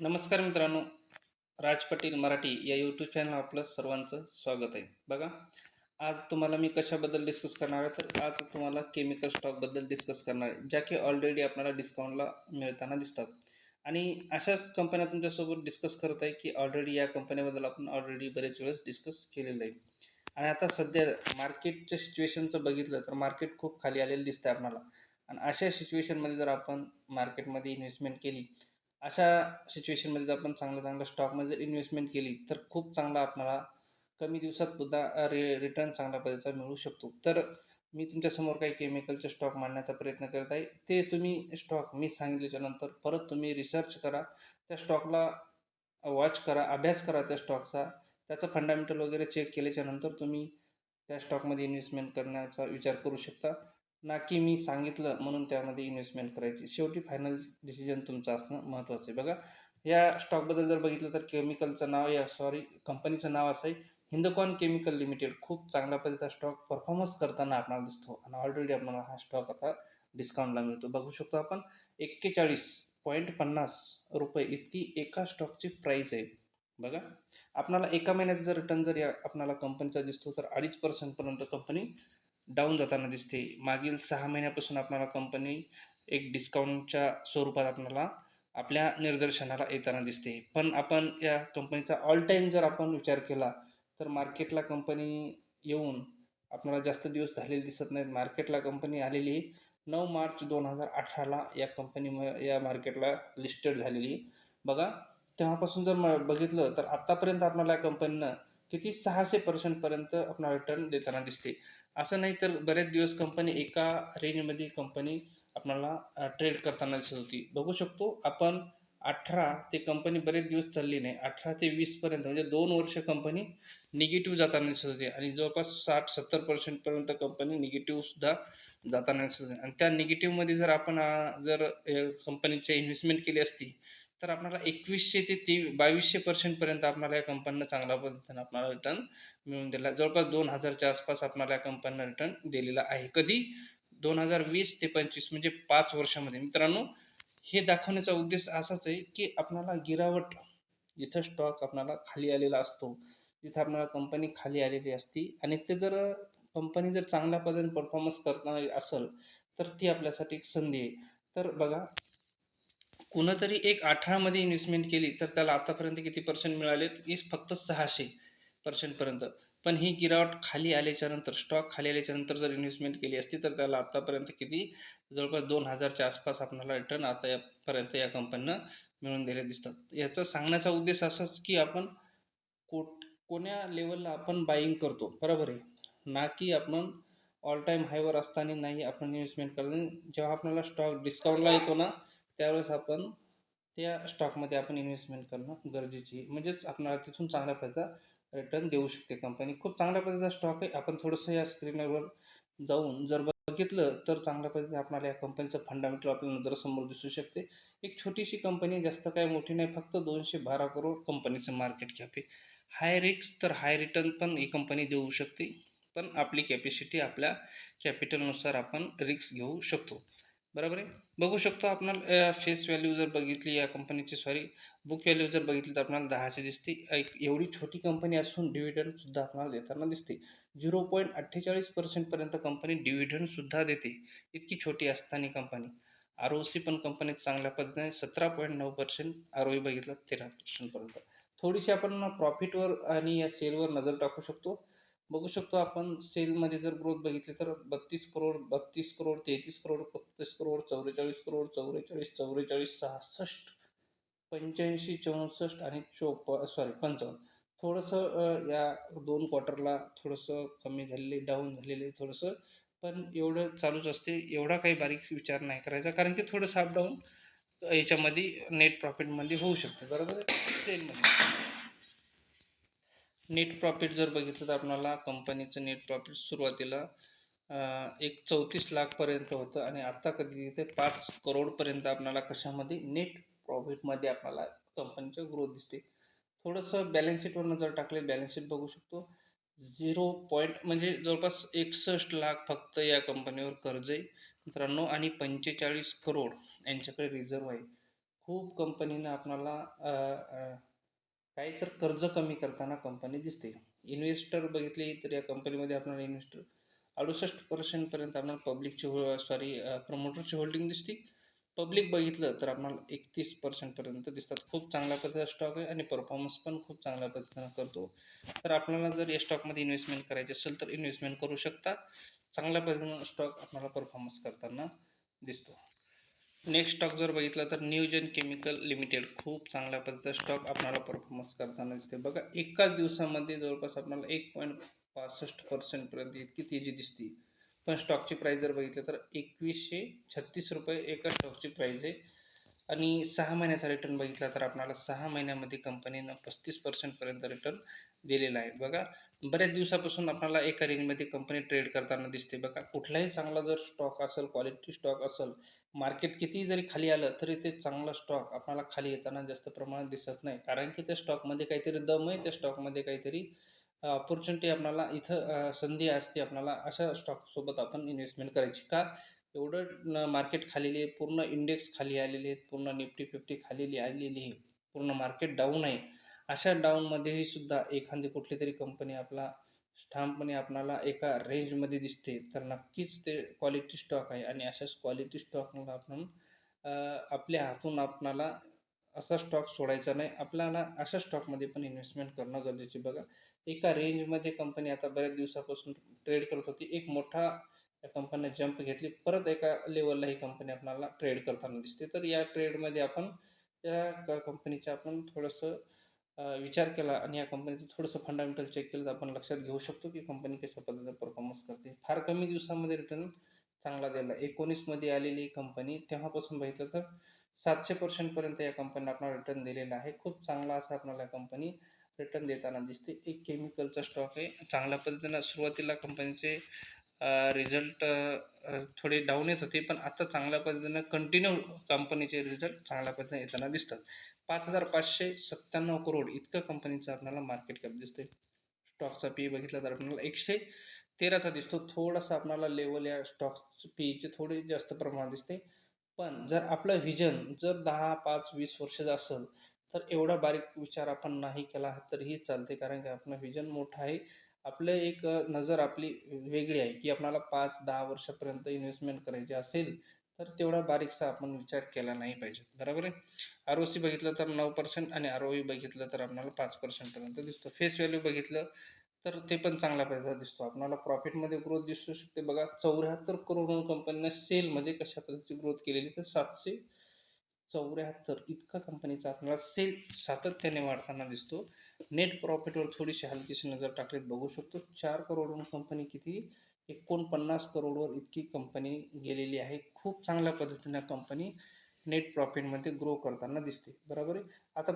नमस्कार मित्रांनो राज पाटील मराठी या यूट्यूब चॅनल आपलं सर्वांचं स्वागत आहे. बघा आज तुम्हाला मी कशाबद्दल डिस्कस करणार आहे? तर आज तुम्हाला केमिकल स्टॉकबद्दल डिस्कस करणार आहे ज्या की ऑलरेडी आपल्याला डिस्काउंटला मिळताना दिसतात. आणि अशाच कंपन्या तुमच्यासोबत डिस्कस करत आहे की ऑलरेडी या कंपन्याबद्दल आपण ऑलरेडी बरेच वेळेस डिस्कस केलेलं आहे. आणि आता सध्या मार्केटच्या सिच्युएशनचं बघितलं तर मार्केट खूप खाली आलेलं दिसतं आपल्याला. आणि अशा सिच्युएशनमध्ये जर आपण मार्केटमध्ये इन्व्हेस्टमेंट केली अशा सिच्युएशनमध्ये जर आपण चांगल्या चांगल्या स्टॉकमध्ये जर इन्व्हेस्टमेंट केली तर खूप चांगला आपणाला कमी दिवसात सुद्धा रे रिटर्न चांगल्या पद्धतीचा मिळू शकतो. तर मी तुमच्यासमोर काही केमिकलचे स्टॉक मांडण्याचा प्रयत्न करत आहे. ते तुम्ही स्टॉक मी सांगितल्याच्यानंतर परत तुम्ही रिसर्च करा. त्या स्टॉकला वॉच करा अभ्यास करा त्या स्टॉकचा त्याचं फंडामेंटल वगैरे चेक केल्याच्यानंतर तुम्ही त्या स्टॉकमध्ये इन्व्हेस्टमेंट करण्याचा विचार करू शकता. ना की मी सांगितलं म्हणून त्यामध्ये इन्व्हेस्टमेंट करायची. शेवटी फायनल डिसिजन तुमचं असणं महत्त्वाचं आहे. बघा या स्टॉकबद्दल जर बघितलं तर केमिकलचं नाव या सॉरी कंपनीचं नाव असं आहे हिंदकॉन केमिकल लिमिटेड खूप चांगल्या पद्धतीचा स्टॉक परफॉर्मन्स करताना आपल्याला दिसतो. आणि ऑलरेडी आपल्याला हा स्टॉक आता डिस्काउंटला मिळतो. बघू शकतो आपण एक्केचाळीस पॉईंट पन्नास रुपये इतकी एका स्टॉकची प्राईस आहे. बघा आपणाला एका महिन्याचा जर रिटर्न जर या आपणाला कंपनीचा दिसतो तर अडीच पर्सेंटपर्यंत कंपनी डाऊन जाताना दिसते. मागील सहा महिन्यापासून आपणाला कंपनी एक डिस्काउंटच्या स्वरूपात आपल्याला आपल्या निदर्शनाला येताना दिसते. पण आपण या कंपनीचा ऑल टाईम जर आपण विचार केला तर मार्केटला कंपनी येऊन आपल्याला जास्त दिवस झालेले दिसत नाहीत. मार्केटला कंपनी आलेली नऊ मार्च दोन हजार अठराला या कंपनी या मार्केटला लिस्टेड झालेली. बघा तेव्हापासून जर म बघितलं तर आत्तापर्यंत आपल्याला या कंपनीनं किती सहाशे पर्सेंटपर्यंत आपला रिटर्न देताना दिसते. असं नाही तर बरेच दिवस कंपनी एका रेंजमध्ये कंपनी आपल्याला ट्रेड करताना दिसत होती. बघू शकतो आपण अठरा ते कंपनी बरेच दिवस चालली नाही. अठरा ते वीसपर्यंत म्हणजे दोन वर्ष कंपनी निगेटिव्ह जाताना दिसत होती. आणि जवळपास साठ सत्तर पर्सेंटपर्यंत कंपनी निगेटिव्हसुद्धा जाताना दिसत होती. आणि त्या निगेटिव्हमध्ये जर आपण जर कंपनीचे इन्व्हेस्टमेंट केली असती तर आपल्याला एकवीसशे ते ते बावीसशे पर्सेंटपर्यंत आपल्याला या कंपनीनं चांगल्या पद्धतीनं आपल्याला रिटर्न मिळून दिला. जवळपास दोन हजारच्या आसपास आपल्याला या कंपनीनं रिटर्न दिलेला आहे. कधी? दोन हजार वीस ते पंचवीस म्हणजे पाच वर्षामध्ये. मित्रांनो हे दाखवण्याचा उद्देश असाच आहे की आपल्याला गिरावट जिथं स्टॉक आपल्याला खाली आलेला असतो जिथं आपल्याला कंपनी खाली आलेली असती आणि ते जर कंपनी जर चांगल्या पद्धतीने परफॉर्मन्स करणार असेल तर ती आपल्यासाठी एक संधी आहे. तर बघा कुणतरी एक अठरामध्ये इन्व्हेस्टमेंट केली तर त्याला आतापर्यंत किती पर्सेंट मिळालेत इज फक्त सहाशे पर्सेंटपर्यंत पण ही गिरावट खाली आल्याच्यानंतर स्टॉक खाली आल्याच्यानंतर जर इन्व्हेस्टमेंट केली असती तर त्याला आत्तापर्यंत किती? जवळपास दोन हजारच्या आसपास आपल्याला रिटर्न आता यापर्यंत या कंपनीनं मिळून दिले दिसतात. याचा सांगण्याचा उद्देश असाच की आपण कोट कोण्या लेवलला आपण बाईंग करतो? बरोबर आहे. ना की आपण ऑल टाईम हायवर असताना नाही आपण इन्व्हेस्टमेंट करणं जेव्हा आपल्याला स्टॉक डिस्काउंटला येतो ना त्यावेळेस आपण त्या स्टॉकमध्ये आपण इन्व्हेस्टमेंट करणं गरजेची आहे. म्हणजेच आपणाला तिथून चांगल्या प्रकारचा रिटर्न देऊ शकते कंपनी खूप चांगल्या पद्धतीचा स्टॉक आहे. आपण थोडंसं या स्क्रीनवर जाऊन जर बघितलं तर चांगल्या पद्धतीने आपणाला या कंपनीचं फंडामेंटल आपल्या नजरासमोर दिसू शकते. एक छोटीशी कंपनी जास्त काय मोठी नाही फक्त दोनशे बारा करोड कंपनीचं मार्केट कॅप आहे. हाय रिक्स तर हाय रिटर्न पण ही कंपनी देऊ शकते. पण आपली कॅपॅसिटी आपल्या कॅपिटलनुसार आपण रिक्स घेऊ शकतो. बरोबर आहे? बघू शकतो आपण फेस व्हॅल्यू जर बघितली या कंपनीची सॉरी बुक व्हॅल्यू जर बघितली तर आपल्याला दहाची दिसते. एक एवढी छोटी कंपनी असून डिव्हिडंडसुद्धा आपल्याला देताना दिसते. झिरो पॉईंट अठ्ठेचाळीस पर्सेंटपर्यंत कंपनी डिव्हिडंडसुद्धा देते. इतकी छोटी असताना कंपनी आर ओ सी पण कंपनीत चांगल्या पद्धतीने सतरा पॉईंट नऊ पर्सेंट आर ओ ई बघितलं तेरा पर्सेंटपर्यंत थोडीशी आपण प्रॉफिटवर आणि या सेलवर नजर टाकू शकतो. बघू शकतो आपण सेलमध्ये जर ग्रोथ बघितली तर बत्तीस करोड बत्तीस करोड तेहतीस करोड पस्तीस करोड चौवेचाळीस करोड चौवेचाळीस चौवेचाळीस सहासष्ट पंच्याऐंशी चौसष्ट आणि चोप सॉरी पंचावन्न. थोडंसं या दोन क्वार्टरला थोडंसं कमी झालेले डाऊन झालेले थोडंसं पण एवढं चालूच असते. एवढा काही बारीक विचार नाही करायचा कारण की थोडंसं अप डाऊन याच्यामध्ये नेट प्रॉफिटमध्ये होऊ शकते. बरोबर सेलमध्ये नेट प्रॉफिट जर बघितलं तर आपल्याला कंपनीचं नेट प्रॉफिट सुरुवातीला एक चौतीस लाखपर्यंत होतं आणि आत्ता कधी ते पाच करोडपर्यंत आपणाला कशामध्ये नेट प्रॉफिटमध्ये आपल्याला कंपनीचं ग्रोथ दिसते थोडंसं बॅलन्स शीटवर नजर टाकले बॅलन्स शीट बघू शकतो. झिरो पॉईंट म्हणजे जवळपास एकसष्ट लाख फक्त या कंपनीवर कर्ज आहे. मित्रांनो आणि पंचेचाळीस करोड यांच्याकडे रिझर्व आहे. खूप कंपनीनं आपणाला काही तर कर्ज कमी करताना कंपनी दिसते. इन्व्हेस्टर बघितली तर या कंपनीमध्ये आपल्याला इन्व्हेस्टर अडुसष्ट पर्सेंटपर्यंत आपल्याला पब्लिकची हो सॉरी प्रमोटरची होल्डिंग दिसते. पब्लिक बघितलं तर आपल्याला एकतीस पर्सेंटपर्यंत दिसतात. खूप चांगल्या पद्धतीचा स्टॉक आहे आणि परफॉर्मन्स पण खूप चांगल्या पद्धतीनं करतो. तर आपल्याला जर या स्टॉकमध्ये इन्व्हेस्टमेंट करायची असेल तर इन्व्हेस्टमेंट करू शकता. चांगल्या पद्धतीनं स्टॉक आपल्याला परफॉर्मन्स करताना दिसतो. नेक्स्ट स्टॉक जर बघितला तर न्यूजन केमिकल लिमिटेड खूप चांगल्या पद्धतीचा स्टॉक आपल्याला परफॉर्मन्स करताना दिसते. बघा एकाच दिवसामध्ये जवळपास आपल्याला एक पॉईंट पासष्ट पर्सेंटपर्यंत इतकी तेजी दिसते. पण स्टॉकची प्राईस जर बघितलं तर एकवीसशे छत्तीस रुपये एका स्टॉकची प्राईस आहे. आणि सहा महिन्याचा रिटर्न बघितला तर आपणाला सहा महिन्यामध्ये कंपनीनं पस्तीस पर्सेंटपर्यंत रिटर्न दिलेला आहे. बघा बऱ्याच दिवसापासून आपल्याला एका रेंजमध्ये कंपनी ट्रेड करताना दिसते. बघा कुठलाही चांगला जर स्टॉक असेल क्वालिटी स्टॉक असेल मार्केट कितीही जरी खाली आलं तरी ते चांगला स्टॉक आपल्याला खाली येताना जास्त प्रमाणात दिसत नाही. कारण की त्या स्टॉकमध्ये काहीतरी दम आहे त्या स्टॉकमध्ये काहीतरी ऑपॉर्च्युनिटी आपल्याला इथं संधी असते आपल्याला अशा स्टॉकसोबत आपण इन्व्हेस्टमेंट करायची. का? एवढं मार्केट खालेली आहे पूर्ण इंडेक्स खाली आलेले आहेत पूर्ण निफ्टी फिफ्टी खालेली आलेली आहे पूर्ण मार्केट डाऊन आहे. अशा डाऊनमध्येही सुद्धा एखादी कुठली तरी कंपनी आपला ठामपणे आपणाला एका रेंजमध्ये दिसते. तर नक्कीच ते क्वालिटी स्टॉक आहे आणि अशाच क्वालिटी स्टॉकला आपण आपल्या हातून आपणाला असा स्टॉक सोडायचा नाही. आपल्याला अशा स्टॉकमध्ये पण इन्व्हेस्टमेंट करणं गरजेचे बघा एका रेंजमध्ये कंपनी आता बऱ्याच दिवसापासून ट्रेड करत होती. एक मोठा या कंपन्या जंप घेतली. परत एका लेवलला ही कंपनी आपल्याला ट्रेड करताना दिसते. तर या ट्रेडमध्ये आपण या कंपनीच्या आपण थोडंसं विचार केला आणि या कंपनीचं थोडंसं फंडामेंटल चेक केलं तर आपण लक्षात घेऊ शकतो की कंपनी कशा पद्धतीने परफॉर्मन्स करते. फार कमी दिवसामध्ये रिटर्न चांगला दिला. एकोणीसमध्ये आलेली कंपनी तेव्हापासून बघितलं तर सातशे पर्सेंटपर्यंत या कंपनीला आपला रिटर्न दिलेला आहे. खूप चांगला असा आपल्याला कंपनी रिटर्न देताना दिसते. एक केमिकलचा स्टॉक आहे. चांगल्या पद्धतीनं सुरुवातीला कंपनीचे रिझल्ट थोडे डाऊन येत होते पण आता चांगल्या पद्धतीनं कंटिन्यू कंपनीचे रिझल्ट चांगल्या पद्धतीने येताना दिसतात. पाच हजार पाचशे सत्त्याण्णव करोड इतकं कंपनीचं आपल्याला मार्केट कॅप दिसते स्टॉकचा पी बघितला तर आपल्याला एकशे तेराचा दिसतो. थोडासा आपल्याला लेवल या स्टॉक पीचे थोडे जास्त प्रमाणात दिसते. पण जर आपलं व्हिजन जर दहा पाच वीस वर्षाचं असेल तर एवढा बारीक विचार आपण नाही केला तरीही चालते कारण की आपलं व्हिजन मोठं आहे. आपलं एक नजर आपली वेगळी आहे की आपणाला पाच दहा वर्षापर्यंत इन्व्हेस्टमेंट करायची असेल तर तेवढा बारीकसा आपण विचार केला नाही पाहिजे. बरोबर आहे? आर ओ सी बघितलं तर नऊ पर्सेंट आणि आर ओ ई बघितलं तर आपल्याला पाच पर्सेंटपर्यंत दिसतो. फेस व्हॅल्यू बघितलं तर ते पण चांगल्या पैसा दिसतो. आपल्याला प्रॉफिटमध्ये ग्रोथ दिसू शकते. बघा चौऱ्याहत्तर करोड कंपनीने सेलमध्ये कशा पद्धतीची ग्रोथ केलेली तर सातशे चौऱ्याहत्तर इतका कंपनीचा आपल्याला सेल सातत्याने वाढताना दिसतो. नेट प्रॉफिटवर थोडीशी हलकीशी नजर टाकलीत बघू शकतो. चार करोडवरून कंपनी किती? एकोणपन्नास करोडवर इतकी कंपनी गेलेली आहे. खूप चांगल्या पद्धतीनं कंपनी नेट प्रॉफिटमध्ये ग्रो करताना दिसते. बरोबर आहे? आता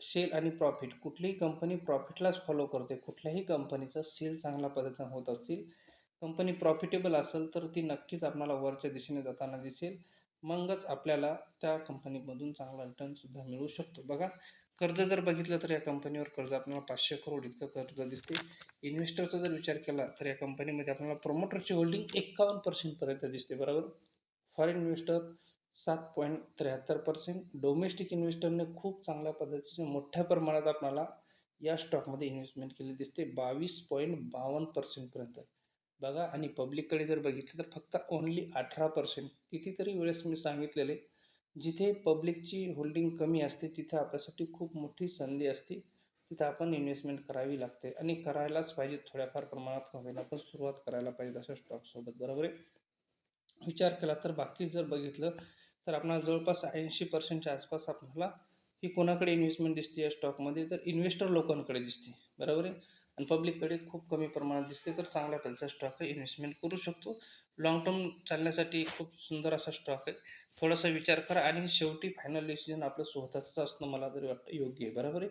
सेल आणि प्रॉफिट कुठलीही कंपनी प्रॉफिटलाच फॉलो करते. कुठल्याही कंपनीचा सेल चांगल्या पद्धतीनं होत असतील कंपनी प्रॉफिटेबल असेल तर ती नक्कीच आपल्याला वरच्या दिशेने जाताना दिसेल. मगच आपल्याला त्या कंपनीमधून चांगला रिटर्नसुद्धा मिळू शकतो. बघा कर्ज जर बघितलं तर या कंपनीवर कर्ज आपल्याला पाचशे करोड इतकं कर्ज दिसते इन्व्हेस्टरचा जर विचार केला तर या कंपनीमध्ये आपल्याला प्रमोटरची होल्डिंग एक्कावन्न पर्सेंटपर्यंत दिसते बरोबर? फॉरेन इन्व्हेस्टर सात पॉईंट त्र्याहत्तर पर्सेंट डोमेस्टिक इन्व्हेस्टरने खूप चांगल्या पद्धतीचे मोठ्या प्रमाणात आपल्याला या स्टॉकमध्ये इन्व्हेस्टमेंट केली दिसते बावीस पॉईंट बावन्न पर्सेंटपर्यंत बघा आणि पब्लिककडे जर बघितलं तर फक्त ओन्ली अठरा पर्सेंट कितीतरी वेळेस मी सांगितलेले जिथे पब्लिकची होल्डिंग कमी असते तिथे आपल्यासाठी खूप मोठी संधी असते. तिथं आपण इन्व्हेस्टमेंट करावी लागते आणि करायलाच पाहिजे थोड्याफार प्रमाणात का होईना आपण सुरुवात करायला पाहिजे अशा स्टॉकसोबत बरोबर आहे? विचार केला तर बाकी जर बघितलं तर आपल्याला जवळपास ऐंशी पर्सेंटच्या आसपास आपल्याला ही कोणाकडे इन्व्हेस्टमेंट दिसते या स्टॉकमध्ये तर इन्व्हेस्टर लोकांकडे दिसते बरोबर आहे? आणि पब्लिककडे खूप कमी प्रमाणात दिसते तर चांगल्या पैसा स्टॉक आहे इन्व्हेस्टमेंट करू शकतो. लाँग टर्म चालण्यासाठी खूप सुंदर असा स्टॉक आहे. थोडासा विचार करा आणि शेवटी फायनल डिसिजन आपलं स्वतःचं असणं मला तरी वाटतं योग्य आहे. बरोबर आहे?